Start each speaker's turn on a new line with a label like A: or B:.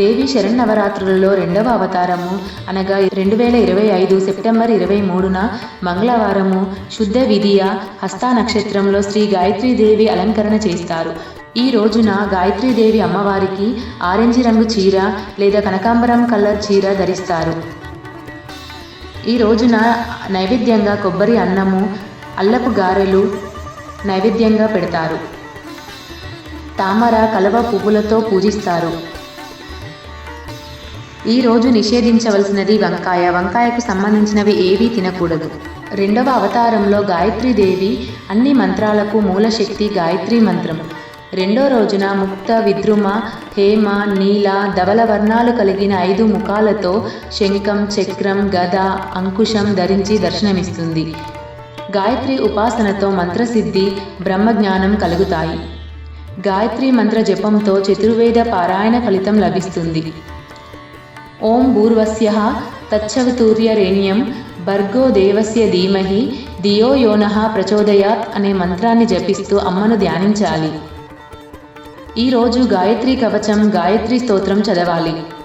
A: దేవి శరన్నవరాత్రులలో రెండవ అవతారము అనగా రెండు వేల ఇరవై ఐదు సెప్టెంబర్ ఇరవై మూడున మంగళవారము శుద్ధ విధియ హస్తా నక్షత్రంలో శ్రీ గాయత్రీదేవి అలంకరణ చేస్తారు. ఈ రోజున గాయత్రీదేవి అమ్మవారికి ఆరెంజ్ రంగు చీర లేదా కనకాంబరం కలర్ చీర ధరిస్తారు. ఈ రోజున నైవేద్యంగా కొబ్బరి అన్నము అల్లపు గారెలు నైవేద్యంగా పెడతారు. తామర కలవ పువ్వులతో పూజిస్తారు. ఈ రోజు నిషేధించవలసినది వంకాయ. వంకాయకు సంబంధించినవి ఏవీ తినకూడదు. రెండవ అవతారంలో గాయత్రీదేవి అన్ని మంత్రాలకు మూలశక్తి గాయత్రి మంత్రం. రెండో రోజున ముక్త విద్రుమ హేమ నీల ధవల వర్ణాలు కలిగిన ఐదు ముఖాలతో శంఖం చక్రం గద అంకుశం ధరించి దర్శనమిస్తుంది. గాయత్రి ఉపాసనతో మంత్రసిద్ధి బ్రహ్మజ్ఞానం కలుగుతాయి. గాయత్రి మంత్ర జపంతో చతుర్వేద పారాయణ ఫలితం లభిస్తుంది. ఓం భూర్వస్య తచ్చవితూర్యరేణ్యం భర్గో దేవస్య ధీమహి దియో యోనః ప్రచోదయాత్ అనే మంత్రాన్ని జపిస్తూ అమ్మను ధ్యానించాలి. ఈరోజు గాయత్రి కవచం గాయత్రి స్తోత్రం చదవాలి.